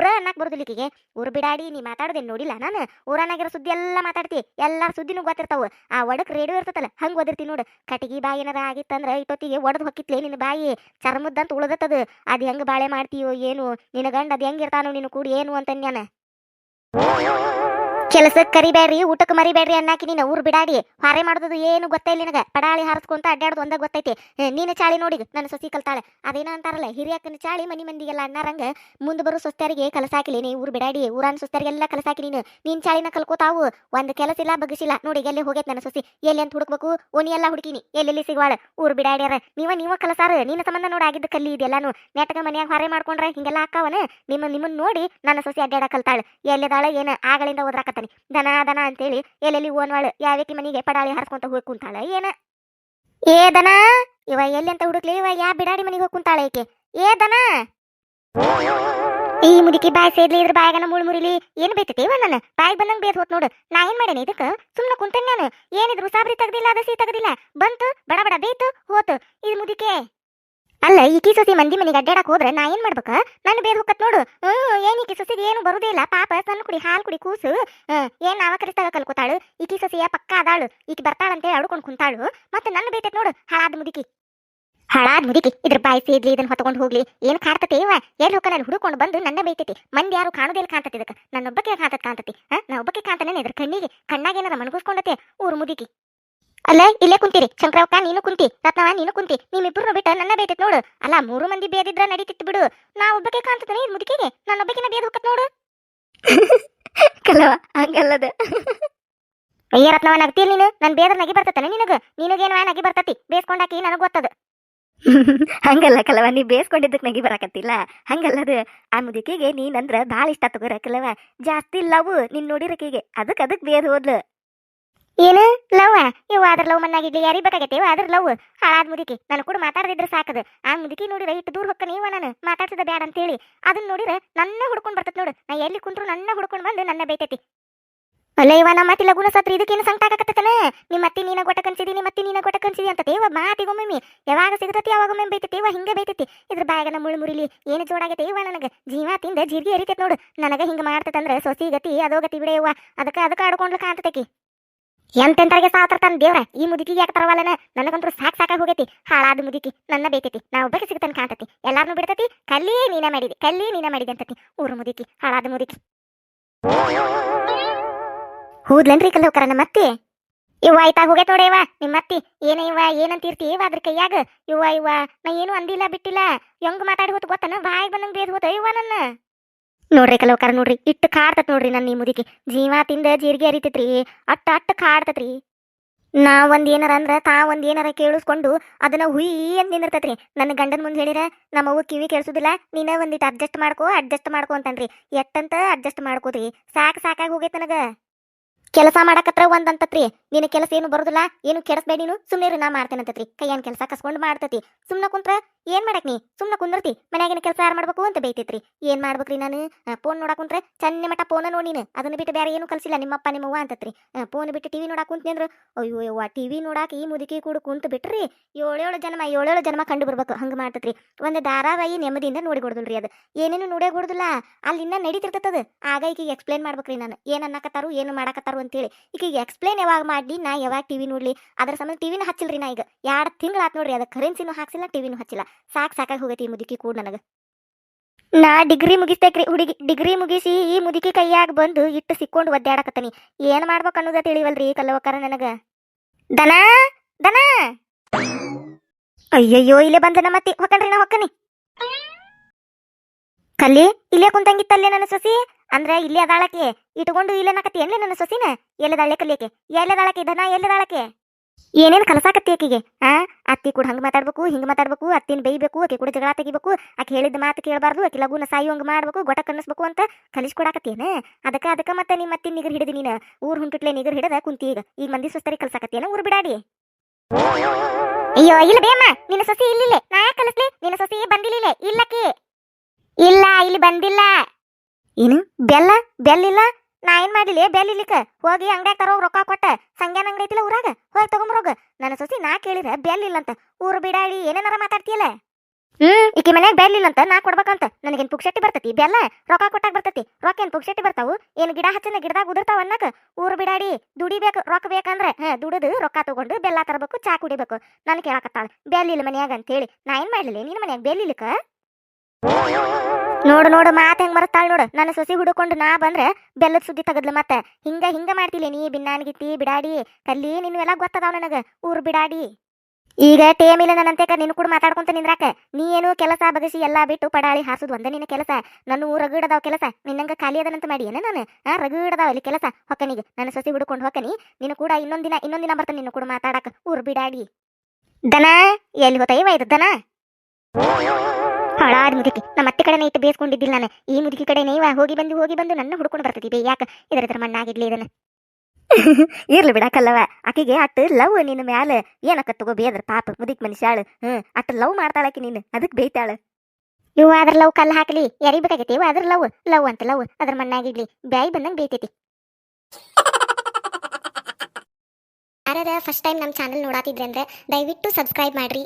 ಬ್ರ ಅನ್ನಕ್ ಬರುದಿಲ್ಲ ಈಕಿಗೆ. ಊರು ಬಿಡಾಡಿ, ನೀ ಮಾತಾಡೋದೇ ನೋಡಿಲ್ಲ ನಾನು? ಊರನಾಗಿರೋ ಸುದ್ದಿ ಎಲ್ಲ ಮಾತಾಡ್ತಿ, ಎಲ್ಲಾರ ಸುದ್ದಿನೂ ಗೊತ್ತಿರ್ತಾವ. ಆ ಒಡಕ್ ರೇಡಿಯೋ ಇರ್ತತಲ್ಲ, ಹಂಗ್ ಓದಿರ್ತಿ ನೋಡು. ಕಟಿಗಿ ಬಾಯಿ ಏನಾರ ಆಗಿತ್ತಂದ್ರ ಇಟ್ಟೊತ್ತಿಗೆ ಒಡದ್ ಹೊಕ್ಕಿತ್ಲೆ ನಿನ್ನ ಬಾಯಿ. ಚರ್ಮದ್ದಂತ ಉಳದತ್ತದು. ಅದ್ ಹೆಂಗ್ ಬಾಳೆ ಮಾಡ್ತೀಯೋ, ಏನು? ನಿನ್ನ ಗಂಡ ಅದ್ ಹೆಂಗಿರ್ತಾನೋ ನಿನ್ನ ಕೂಡಿ ಏನು ಅಂತ ನ್ಯಾನ ಕೆಲಸಕ್ಕೆ ಕರಿಬೇಡ್ರಿ ಊಟಕ್ಕೆ ಮರಿಬೇಡ್ರಿ ಅನ್ನಾಕಿ ನೀನು ಊರು ಬಿಡಾಡಿ. ಹಾರೆ ಮಾಡೋದು ಏನು ಗೊತ್ತೇ ನಿನಗೆ. ಪಡಾಳಿ ಹಾರಿಸ್ಕೊಂತ ಅಡ್ಡಾಡೋದು ಒಂದ ಗೊತ್ತೈತಿ. ನೀನು ಚಾಳಿ ನೋಡಿ ನನ್ನ ಸೊಸಿ ಕಲ್ತಾಳೆ. ಅದೇನೋ ಅಂತಾರಲ್ಲ, ಹಿರಿಯಕ್ಕನ ಚಾಳಿ ಮನಿ ಮಂದಿಗೆಲ್ಲ ಅಣ್ಣಾರಂಗ ಮುಂದೆ ಬರೋ ಸೊಸ್ತಾರಿಗೆ ಕಲಸಾಕಿಲಿ ನೀ ಊರು ಬಿಡಾಡಿ, ಊರಾನ್ ಸೊಸ್ತಾರಿಗೆಲ್ಲ ಕಲಸಾಕಿ ನೀನು. ನೀನು ಚಾಳಿನ ಕಲ್ಕೋತಾವು. ಒಂದು ಕೆಲಸ ಇಲ್ಲ ಬಗ್ಗಿಸಿಲ್ಲ ನೋಡಿ, ಎಲ್ಲಿ ಹೋಗೈತ್ ನನ್ನ ಸೊಸಿ? ಎಲ್ಲಿ ಅಂತ ಹುಡುಕ್ಬೇಕು? ಓನಿ ಎಲ್ಲ ಹುಡುಕಿನಿ. ಎಲ್ಲೆಲ್ಲಿ ಸಿಗುವಾಳ? ಊರು ಬಿಡಾಡ್ಯಾರ ನೀವ ನೀವ ಕಲಸಾರ. ನಿನ್ನ ಸಂಬಂಧ ನೋಡಿ ಆಗಿದ್ದ ಕಲ್ಲಿ ಇದೆಲ್ಲಾನು ನೆಟ್ಟಗ ಮನ್ಯಾಗ ಹಾರೆ ಮಾಡ್ಕೊಂಡ್ರೆ ಹಿಂಗೆಲ್ಲ ಹಾಕವನ ನಿಮ್ಮ ನಿಮ್ಮನ್ನ ನೋಡಿ ನನ್ನ ಸೊಸಿ ಅಡ್ಡಾಡ ಕಲ್ತಾಳೆ. ಎಲ್ಲಿದಾಳ, ಏನ? ಆಗಳಿಂದ ಓದ್ರಾಕತ್ತಾನೆ ದನ ದನ ಅಂತೇಳಿ ಎಲ್ಲೆಲ್ಲಿ ಓನ್ವಾಳು, ಯಾವ್ಯಾಕಿ ಮನೆಗೆ ಪಡಾಳಿ ಹಾರಿಸ್ಕೊಂತ ಹೋಗಿ ಕುಂತಾಳ, ಏನ? ಏ ದನ, ಇವ ಎಲ್ಲಿ ಅಂತ ಹುಡುಕ್ಲಿ, ಇವ ಯಾ ಬಿಡಾಡಿ ಮನೆಗೆ ಹೋಗಿ ಕುಂತಾಳ ಈಕೆ? ಏ ದನ! ಈ ಮುದುಕಿ ಬಾಯಿ ಸೇದ್ಲಿ, ಇದ್ರ ಬಾಯಾಗನ ಮುಳ್ ಮುರಿಲಿ, ಏನ್ ಬೈತೈತಿ ಇವ ನನ್ನ? ಬಾಯಿ ಬಂದಂಗ್ ಬೇಸ್ ಹೋತ್ ನೋಡು. ನಾ ಏನ್ ಮಾಡೇನಿ ಇದಕ್ಕ? ಸುಮ್ಮನೆ ಕುಂತೇನ್ ನಾನು? ಏನಿದ್ರು ಸಾಬ್ರಿ ತೆಗ್ದಿಲ್ಲ ಅದಸಿ ತೆಗ್ದಿಲ್ಲ, ಬಂತು, ಬಡ ಬಡ ಬೇತು, ಹೋತು. ಇದು ಮುದಿಕೆ. ಅಲ್ಲ ಈಕಿ ಸೊಸಿ ಮಂದಿ ಮನೆಗೆ ಅಡ್ಡಾಡಕ್ ಹೋದ್ರೆ ನಾ ಏನ್ ಮಾಡ್ಬೇಕ? ನನ್ನ ಬೇರೆ ಹೋಗತ್ ನೋಡು. ಹ್ಮ್, ಏನ್ ಈಕಿ ಸೊಸಿಗೆ ಏನು ಬರುದೇ ಇಲ್ಲ. ಪಾಪ, ಸಣ್ಣ ಕುಡಿ, ಹಾಲು ಕುಡಿ, ಕೂಸು. ಏನ್ ನಾವ ಕರಿಸ್ತಾಗ ಕಲ್ಕೋತಾಳು ಈಕಿ ಸೊಸಿಯ ಪಕ್ಕ ಅದಾಳು. ಈಕಿ ಬರ್ತಾಳಂತೆ ಅಡ್ಕೊಂಡ್ ಕುಂತಾಳು. ಮತ್ತೆ ನನ್ನ ಬೇಟೈತ್ ನೋಡು, ಹಾಳಾದ ಮುದುಕಿ. ಹಾಳಾದ ಮುದುಕಿ, ಇದ್ರ ಬಾಯಿ ಸೇದ್ಲಿ ಇದನ್ನ ಹೊತ್ಕೊಂಡು ಹೋಗ್ಲಿ. ಏನ್ ಕಾಡ್ತತಿ ಇವ? ಎಲ್ಲಿ ಹೋಗ ನಾನು ಹುಡುಕೊಂಡು ಬಂದು ನನ್ನ ಬೈತೈತಿ? ಮಂದಿ ಯಾರು ಕಾಣೋದಿಲ್ಲ ಕಾಣ್ತತಿ ಇದಕ್ಕೆ. ನನ್ನ ಒಬ್ಬಕ್ಕೆ ಕಾಣ್ತತ್. ಕಾಣ್ತತಿ ನಾ ಒಬ್ಬಕ್ಕೆ ಕಾಣ್ತಾನೆ ಇದ್ರ ಕಣ್ಣಿಗೆ. ಕಣ್ಣಾಗೇನಾರ ಮಣಗಿಸ್ಕೊಂಡತೆ ಊರು ಮುದುಕಿ. ಅಲ್ಲ ಇಲ್ಲೇ ಕುಂತೀರಿ. ಶಂಕರವಕ್ಕ ನೀನು ಕುಂತಿ. ರತ್ನವ ನೀನು ಕುಂತಿ. ನಿಮ್ಮಿಬ್ರು ಬಿಟ್ಟ ನನ್ನ ಬೇದಿತ್ ನೋಡು. ಅಲ್ಲ ಮೂರು ಮಂದಿ ಬೇದಿದ್ರ ನಡೀತಿತ್ತು ಬಿಡು. ನಾ ಒಬ್ಬಕ್ಕೆ ಕಾಣ್ತದೆ ಇದು ಮುದುಕಿಗೆ? ನಾನು ಒಬ್ಬಕಿನ ಬೇದ ಹೋಗತ್ ನೋಡು. ಕಲವ ಹಂಗಲ್ಲದ. ಅಯ್ಯ ರತ್ನವ ನಗ್ತೀರಿ ನೀನು? ನನ್ ಬೇದ್ರ ನಗಿ ಬರ್ತತಾನೆ ನಿನಗ. ನಿನಗೇನವ ನಗಿ ಬರ್ತತಿ? ಬೇಸ್ಕೊಂಡಾಕಿ ನನಗೆ ಗೊತ್ತದ. ಹಂಗಲ್ಲ ಕಲವ ನೀ ಬೇಸ್ಕೊಂಡಿದ್ದಕ್ಕೆ ನಗಿ ಬರಾಕತ್ತಿಲ್ಲ. ಹಂಗಲ್ಲದ. ಆ ಮುದುಕಿಗೆ ನೀನಂದ್ರ ಭಾಳ ಇಷ್ಟ ತಗೋರ ಕಲವ. ಜಾಸ್ತಿ ಲವ್ ನಿನ್ ನೋಡಿರಕಿಗೆ. ಅದಕ್ಕೆ ಅದಕ್ಕೆ ಬೇದ್ ಹೋದ್ಲು. ಏನು? ಲವ್ ಇವ ಅದ್ರ ಲವ್ ಮನ್ನಾಗಿಡ್ಲಿ ಯಾರಿಗೆ ಬೇಕಾಗೈತೆ? ಅದ್ರ ಲವ್. ಹಾಳಾದ್ ಮುದುಕಿ. ನಾನು ಕೂಡ ಮಾತಾಡದಿದ್ರೆ ಸಾಕದು. ಆ ಮುದುಕಿ ನೋಡಿದ್ರೆ ಇಟ್ಟು ದೂರ ಹೊಕ್ಕ ನೀವ ನಾನು. ಮಾತಾಡ್ಸದ ಬ್ಯಾಡ ಅಂತೇಳಿ. ಅದನ್ನ ನೋಡಿದ್ರೆ ನನ್ನ ಹುಡ್ಕೊಂಡ್ ಬರ್ತೈತಿ ನೋಡು. ನಾ ಎಲ್ಲಿ ಕುಂತ್ರು ನನ್ನ ಹುಡ್ಕೊಂಡ್ ಬಂದು ನನ್ನ ಬೈತೈತಿ. ಅಲ್ಲ ಇವ ನಮ್ಮ ಮತ್ತಿಲ್ಲ ಲಗುನ ಸತ್ರ. ಇದಕ್ಕೇನು ಸಂಕಟ ಆಗತ್ತನ ನಿಮ್ಮ ಅತ್ತಿ ನೀನ ಗೊಟ್ಟ ಕನ್ಸಿದಿ, ನಿಮ್ಮ ಅತ್ತಿ ನೀನ ಗೊಟ್ಟ ಕನ್ಸಿದಿ ಅಂತ ಇವ ಮಾತಿಗೊಮ್ಮೆ ಯಾವಾಗ ಸಿಗತತಿ ಯಾವಾಗ ಒಮ್ಮೆ ಬೈತೈತಿ. ಇವ ಹಿಂಗೆ ಬೈತೈತಿ. ಇದ್ರ ಬಾಯಾಗ ಮುಳು ಮುರಿಲಿ. ಏನು ಜೋಡಾಗೈತೆ ಇವ ನನಗ ಜೀವ ತಿಂದ ಜೀರ್ಗಿ ಎರಿತೈತಿ ನೋಡು. ನನಗೆ ಹಿಂಗ ಮಾಡ್ತದಂದ್ರ ಸೊಸಿ ಗತಿ, ಅದೋ ಗತಿ ಬಿಡೆಯವ್ವ ಅದಕ್ಕೆ ಅದಕ್ಕ ಅದಕ್ಕ ಆಡ್ಕೊಂಡ್ಲ ಕಾಣ್ತತಕಿ ಎಂತೆಂತರಿಗೆ ಸಾತ್ರತಾನ ದೇವ್ರ? ಈ ಮುದುಕಿಗೆ ಯಾಕೆ ತರವಲ್ಲನ? ನನಗಂತೂ ಸಾಕ್ ಸಾಕಾಗಿ ಹೋಗೈತಿ. ಹಾಳಾದ ಮುದುಕಿ ನನ್ನ ಬೇಕೈತಿ ನಾ ಒಬ್ಬಕ್ಕೆ ಸಿಗ್ತಾನೆ ಕಾಣ್ತತಿ. ಎಲ್ಲಾರನು ಬಿಡ್ತತಿ. ಕಲ್ಲಿ ನೀನ ಮಾಡಿದಿ. ಕಲ್ಲಿ ನೀನ ಮಾಡಿದೆ ಅಂತತಿ. ಊರು ಮುದುಕಿ, ಹಾಳಾದ ಮುದುಕಿ. ಹೋದ್ಲನ್ರಿ ಕಲ್ಲೋಕರ ನಮ್ಮ ಅತ್ತಿ ಇವ್ವ ಆಯ್ತಾ, ಹೋಗೆ ತೋಡೆಯವ ನಿಮ್ಮ ಅತ್ತಿ, ಏನ ಇವ ಏನಂತೀರ್ತಿ ಇವ ಅದ್ರ ಕೈಯಾಗ? ಇವ್ವ ಇವ್ವ ನಾ ಏನು ಅಂದಿಲ್ಲ, ಬಿಟ್ಟಿಲ್ಲ. ಹೆಂಗ್ ಮಾತಾಡಿ ಹೋತ್ ಗೊತ್ತನ? ಬಾಯಿ ಬಂದಂಗ್ ಬೇದ್ ಹೋತ ಇವ್ವ ನನ್ನ? ನೋಡ್ರಿ ಕಲವಕಾರ ನೋಡ್ರಿ. ಇಟ್ಟು ಕಾಡ್ತತ್ ನೋಡ್ರಿ ನನ್ನ ಈ ಮುದುಕಿ. ಜೀವ ತಿಂದ ಜೀರಿಗೆ ಅರಿತೈತ್ರಿ ಅಟ್ಟ ಅಟ್ಟ ಕಾಡ್ತತ್ರಿ. ನಾ ಒಂದ್ ಏನಾರ ಅಂದ್ರ ತಾ ಒಂದ್ ಏನಾರ ಕೇಳಿಸ್ಕೊಂಡು ಅದನ್ನ ಹುಯಿ ಅಂತ ನಿಂದಿರ್ತೈತ್ರಿ. ನನ್ನ ಗಂಡನ ಮುಂದೆ ಹೇಳಿರ ನಮ್ಮವ್ವ ಕಿವಿ ಕೇಳಿಸೋದಿಲ್ಲ ನೀನ ಒಂದಿಟ್ಟು ಅಡ್ಜಸ್ಟ್ ಮಾಡ್ಕೋ ಅಡ್ಜಸ್ಟ್ ಮಾಡ್ಕೋ ಅಂತನ್ರಿ. ಎಟ್ಟಂತ ಅಡ್ಜಸ್ಟ್ ಮಾಡ್ಕೋದ್ರಿ. ಸಾಕ್ ಸಾಕಾಗಿ ಹೋಗೈತೆ ನನಗ. ಕೆಲಸ ಮಾಡಕತ್ರ ಒಂದಂತತ್ರಿ ನಿನ್ನ ಕೆಲಸ ಏನು ಬರೋದಿಲ್ಲ, ಏನು ಕೆಡಸ್ಬೇಡಿ ನೀನು ಸುಮ್ಮನೆ ನಾ ಮಾಡ್ತೇನಂತತ್ರಿ. ಕೈಯನ್ ಕೆಲಸ ಕಸ್ಕೊಂಡು ಮಾಡ್ತತಿ. ಸುಮ್ನ ಕುಂತ್ರ ಏನ್ ಮಾಡಕ್ ನೀ? ಸುಮ್ನ ಕುಂದಿರ್ತಿ, ಮನ್ಯಾಗಿನ ಕೆಲಸ ಯಾರು ಮಾಡ್ಬೇಕು ಅಂತ ಬೈತೈತ್ರಿ ಏನ್ ಮಾಡ್ಬೇಕ್ರಿ ನಾನು? ಫೋನ್ ನೋಡಕ್ ಕುಂತ್ರೆ ಮಟ್ಟ ಮಟ ಫೋನ ನೋಡಿ ನೀನು. ಅದನ್ನ ಬಿಟ್ಟು ಬೇರೆ ಏನು ಕಲ್ಸಿಲ್ಲ, ನಿಮ್ಮಪ್ಪ ನಿಮ್ಮವ್ವ ಅಂತತ್ರಿ. ಫೋನ್ ಬಿಟ್ಟು ಟಿವಿ ನೋಡಕ್ ಕುಂತ್ನಿ ಅಂದ್ರೆ, ಅಯ್ಯೋ, ಯವ್ವ ಟಿವಿ ನೋಡಾಕ ಈ ಮುದುಕಿ ಕೂಡ ಕುಂತ ಬಿಟ್ರಿ. ಏಳೇಳು ಜನ್ಮ ಏಳೇಳು ಜನ್ಮ ಕಂಡು ಬರ್ಬೇಕು. ಹಂಗ ಮಾಡ್ತತ್ರಿ. ಒಂದು ಧಾರಾವಾಹಿ ನೆಮ್ಮದಿಯಿಂದ ನೋಡಿ ಕೊಡುದಿಲ್ರಿ ಅದು. ಏನೇನು ನೋಡೇ ಕೊಡುದಿಲ್ಲ. ಅಲ್ಲಿ ಇನ್ನ ನಡೀತಿರ್ತದ ಆಗ ಈಕಿಗೆ ಎಕ್ಸ್ಪ್ಲೇನ್ ಮಾಡ್ಬೇಕ್ರಿ ನಾನು. ಏನ್ ಅನ್ನಕತ್ತಾರು, ಏನು ಮಾಡಕತ್ತಾರು ಅಂತೇಳಿ. ಈಗ ಎಕ್ಸ್ಪ್ಲೇನ್ ಯಾವಾಗ ಮಾಡಿ ನಾ ಯಾವಾಗ ಟಿವಿ ನೋಡ್ಲಿ. ಅದ್ರ ಸಂಬಂಧ ಟಿವಿನ ಹಚ್ಚಿಲ್ರಿ ನಾ ಈಗ. ಎರಡು ತಿಂಗಳು ನೋಡ್ರಿ, ಅದ ಕರೆನ್ಸಿನೂ ಹಾಕ್ಸಿಲ್ಲ ಟಿವಿನೂ ಹಚ್ಚಿಲ್ಲ. ಸಾಕ್ ಸಾಕಾಗಿ ಹೋಗೈತಿ ಈ ಮುದುಕಿ ಕೂಡ ನನಗ. ನಾ ಡಿಗ್ರಿ ಮುಗಿಸ್ತೇಕ್ರಿ ಹುಡುಗಿ ಡಿಗ್ರಿ ಮುಗಿಸಿ ಈ ಮುದುಕಿ ಕೈಯಾಗ ಬಂದು ಇಟ್ಟು ಸಿಕ್ಕೊಂಡು ಒದ್ದಾಡಕತ್ತನಿ. ಏನು ಮಾಡ್ಬೇಕು ಅನ್ನೋದ ತಿಳಿವಲ್ರಿ ಕಲ್ಲವಕ್ಕರ ನನಗೆ. ದನ ದನ. ಅಯ್ಯಯ್ಯೋ, ಇಲ್ಲೇ ಬಂದನ ಮತ್ತೆ ಹೊಕ್ಕನ್ರಿ ನಾ ಹೊಕ್ಕನಿ. ಕಲ್ಲಿ, ಇಲ್ಲೇ ಕುಂತಂಗಿತ್ತಲ್ಲೇ ನನ್ನ ಸೊಸಿ? ಅಂದ್ರೆ ಇಲ್ಲೇ ಅದಾಳಕ್ಕೆ. ಇಟ್ಕೊಂಡು ಇಲ್ಲೇ ನಾಕತಿ ನನ್ನ ಸೊಸಿನ? ಎಲ್ಲದಾಳೆ ಕಲಿಯಕ್ಕೆ ಎಲ್ಲದಾಳಕ್ಕೆ ದನ ಎಲ್ಲದಾಳಕ್ಕೆ ಏನೇನ್ ಕಲಸಾಕತ್ತಿ ಆಕಿಗೆ? ಆ, ಅತ್ತಿ ಕೂಡ ಹಂಗ ಮಾತಾಡ್ಬೇಕು, ಹಿಂಗ ಮಾತಾಡ್ಬೇಕು, ಅತ್ತಿನ ಬೈಬೇಕು ಆಕೆ ಕೂಡ ಜಗಳ ತೆಗಿಬೇಕು, ಆಕೆ ಹೇಳಿದ ಮಾತು ಕೇಳಬಾರ್ದು, ಆಕೆ ಲಗುನ ಹಂಗ ಮಾಡ್ಬೇಕು, ಗೊಟ ಕನ್ನಿಸ್ಬೇಕು ಅಂತ ಕಲಿಸ್ಕೊಡಾಕತ್ತೇನ ಅದಕ್ಕ ಅದಕ್ಕ ಮತ್ತೆ ನಿಮ್ಮ ಅತ್ತಿನ ನಿಗರ್ ಹಿಡಿದು ನೀನ? ಊರ್ ಹುಂಟುಟ್ಲೆ ನಿಗರ್ ಹಿಡದ ಕುಂತಿ ಈಗ ಈಗ ಮಂದಿ ಸುಸ್ತರಿ ಕಲಸಾಕತ್ತೇನ? ಊರು ಬಿಡಾಡಿ. ಅಯ್ಯೋ, ಇಲ್ಲ ಬೇಮ್ಮ ನಿನ್ನ ಸೊಸಿ ಇಲ್ಲಿಲ್ಲ. ನಾ ಯಾಕೆ ಕಲಿಸ್ಲಿ? ನಿನ್ನ ಸೊಸಿ ಬಂದಿಲ್ಲ ಇಲ್ಲಕ್ಕೆ. ಇಲ್ಲ, ಇಲ್ಲಿ ಬಂದಿಲ್ಲ. ಏನು? ಬೆಲ್ಲ? ಬೆಲ್ಲಿಲ್ಲ ಮಾಡಿಲಿ ಬೆಲ್ ಇಲ್ಲಿಕ. ಹೋಗಿ ಅಂಗಡ್ಯಾಗ ತರೋ ರೊಕ್ಕ ಕೊಟ್ಟ. ಸಂಗ್ಯಾನ ಅಂಗಡಿ ಐತಿಲ್ಲ ಊರಾಗ? ಹೋಗಿ ತಗೊಂಬರೋಗ ನನ್ನ ಸೊಸಿ ನಾ ಕೇಳಿದ್ರೆ ಬೆಲ್ ಇಲ್ಲ ಅಂತ ಊರು ಬಿಡಾಡಿ ಏನೇನಾರ ಮಾತಾಡ್ತೀಯಲ್ಲ? ಹ್ಮ್. ಈಕಿ ಮನ್ಯಾಗ ಬೆಲ್ ಇಲ್ಲ ಅಂತ ನಾ ಕೊಡ್ಬೇಕಂತ. ನನಗೇನ್ ಪುಕ್ಷಟ್ಟಿ ಬರ್ತತಿ? ಬೆಲ್ಲ? ರೊಕ್ಕ ಕೊಟ್ಟಾಗ ಬರ್ತತಿ. ರೊಕ್ಕ ಏನ್ ಪುಕ್ಷಟ್ಟಿ ಬರ್ತಾವು? ಏನ್ ಗಿಡ ಹಚ್ಚಿನ ಗಿಡದಾಗ ಉದುರ್ತಾವ ಅನ್ನಕ? ಊರು ಬಿಡಾಡಿ ದುಡಿಬೇಕು ರೊಕ್ಕ ಬೇಕಂದ್ರೆ ಹಾ ದುಡಿದು ರೊಕ್ಕ ತಗೊಂಡು ಬೆಲ್ಲ ತರಬೇಕು ಚಾ ಕುಡಿಬೇಕು. ನಾನು ಕೇಳಕತ್ತಾಳ. ಬೆಲ್ ಇಲ್ಲ ಅಂತ ಹೇಳಿ ನಾ ಏನ್ ಮಾಡ್ಲಿಲ್ಲ? ನಿನ್ನ ಮನ್ಯಾಗ ಬೆಲ್ ಇಲ್ಲಕ? ನೋಡು ನೋಡು, ಮಾತ್ ಹೆಂಗ್ ಬರುತ್ತಾಳ ನೋಡು. ನನ್ನ ಸೊಸಿ ಹುಡುಕೊಂಡು ನಾ ಬಂದ್ರೆ ಬೆಲ್ಲದ ಸುದ್ದಿ ತೆಗದ್ಲು ಮತ್ತೆ. ಹಿಂಗ ಹಿಂಗ ಮಾಡ್ತಿಲ್ಲ ನೀ ಬಿನ್ನಾನ್ಗಿತ್ತಿ ಬಿಡಾಡಿ. ಕಲ್ಲಿ ನಿನ್ ಎಲ್ಲ ಗೊತ್ತದಾವ ನನಗ, ಊರ್ ಬಿಡಾಡಿ. ಈಗ ಟೇಮ್ ಇಲ್ಲ ನನ್ನಂತೆ ನಿನ್ನ ಕೂಡ ಮಾತಾಡ್ಕೊಂತ ನಿಂದ್ರಾಕ. ನೀ ಏನು ಕೆಲಸ ಬಗಸಿ ಎಲ್ಲಾ ಬಿಟ್ಟು ಪಡಾಳಿ ಹಾಸುದು ಒಂದೇ ನಿನ್ನ ಕೆಲಸ. ನನ್ನ ಊರ್ ರಗಡದಾವ ಕೆಲಸ. ನಿನ್ನಂಗ ಖಾಲಿ ಅದನಂತ ಮಾಡಿ ಏನ ನಾನು? ಆ ರಗಡದಾವ ಅಲ್ಲಿ ಕೆಲಸ. ಹೊಕ್ಕನಿಗೆ, ನನ್ನ ಸೊಸಿ ಹುಡುಕೊಂಡು ಹೊಕ್ಕನಿ. ನೀನು ಕೂಡ ಇನ್ನೊಂದ್ ದಿನ ಇನ್ನೊಂದ್ ದಿನ ಬರ್ತಾನೆ ನಿನ್ನ ಕೂಡ ಮಾತಾಡಕ. ಊರ್ ಬಿಡಾಡಿ. ದನ, ಎಲ್ಲಿ ಹೋತ ಇವ ಇದು ದನ? ಹಾಳಾದ ಮುದುಕಿ. ನಮ್ಮ ಅತ್ತೆ ಕಡೆನೇ ಇಟ್ಟು ಬೇಸ್ಕೊಂಡಿದ್ದಿಲ್ಲ ನಾನು. ಈ ಮುದುಕಿ ಕಡೆ ನೀವ ಹೋಗಿ ಬಂದು ಹೋಗಿ ಬಂದು ನನ್ನ ಹುಡ್ಕೊಂಡು ಬರ್ತೈತಿ ಬೇ. ಯಾಕೆ ಇದರ ಹತ್ರ ಮಣ್ಣಾಗಿಡ್ಲಿ ಇದನ್ನ? ಇರ್ಲಿ ಬಿಡಕಲ್ಲವ ಆಕಿಗೆ ಅಟ್ ಲವ್ ನಿನ್ನ ಮ್ಯಾಲ. ಏನಕ್ಕ ತಗೋ ಬೇದ್ರ ಪಾಪ ಮುದಿಕ್ ಮನುಷ್ಯಾಳು ಹ್ಮ್ ಅಟ್ ಲವ್ ಮಾಡ್ತಾಳಕಿ ನೀನು. ಅದಕ್ಕೆ ಬೇಯ್ತಾಳ. ಇವು ಅದ್ರ ಲವ್ ಕಲ್ಲು ಹಾಕಲಿ. ಯಾರಿಗ್ ಬೇಕಾಗೈತಿ ಇವ ಅದ್ರ ಲವ್. ಲವ್ ಅಂತ ಲವ್. ಅದ್ರ ಮಣ್ಣಾಗಿಡ್ಲಿ ಬ್ಯಾಯ್ ಬಂದಂಗ ಬೇಯ್ತೈತಿ. ಯಾರ ಫಸ್ಟ್ ಟೈಮ್ ನಮ್ಮ ಚಾನಲ್ ನೋಡಾತಿದ್ರೆ ಅಂದ್ರೆ ದಯವಿಟ್ಟು ಸಬ್ಸ್ಕ್ರೈಬ್ ಮಾಡ್ರಿ.